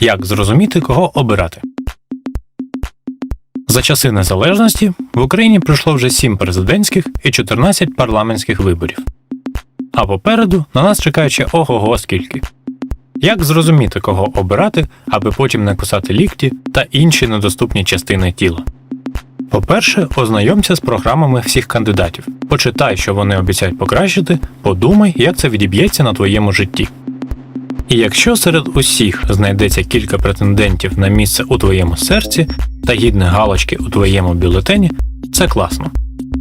Як зрозуміти, кого обирати? За часи незалежності в Україні пройшло вже 7 президентських і 14 парламентських виборів. А попереду на нас чекає ще ого-го скільки. Як зрозуміти, кого обирати, аби потім не кусати лікті та інші недоступні частини тіла? По-перше, ознайомся з програмами всіх кандидатів. Почитай, що вони обіцяють покращити, подумай, як це відіб'ється на твоєму житті. І якщо серед усіх знайдеться кілька претендентів на місце у твоєму серці та гідне галочки у твоєму бюлетені, це класно.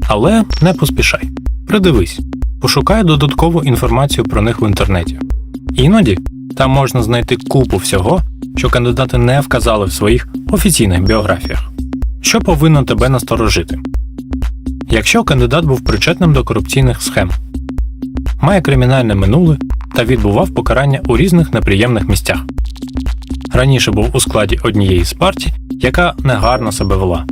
Але не поспішай. Придивись, пошукай додаткову інформацію про них в інтернеті. Іноді там можна знайти купу всього, що кандидати не вказали в своїх офіційних біографіях. Що повинно тебе насторожити? Якщо кандидат був причетним до корупційних схем, має кримінальне минуле та відбував покарання у різних неприємних місцях. Раніше був у складі однієї з партій, яка негарно себе вела,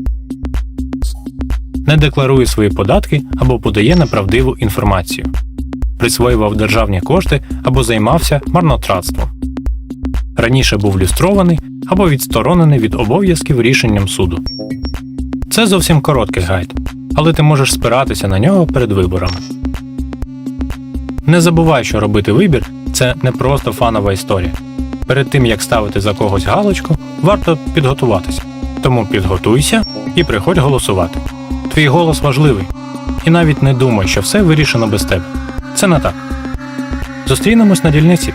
не декларує свої податки або подає неправдиву інформацію, присвоював державні кошти або займався марнотратством. Раніше був люстрований або відсторонений від обов'язків рішенням суду. Це зовсім короткий гайд, але ти можеш спиратися на нього перед виборами. Не забувай, що робити вибір це не просто фанова історія. Перед тим як ставити за когось галочку, варто підготуватися. Тому підготуйся і приходь голосувати. Твій голос важливий. І навіть не думай, що все вирішено без тебе. Це не так. Зустрінемось на дільниці.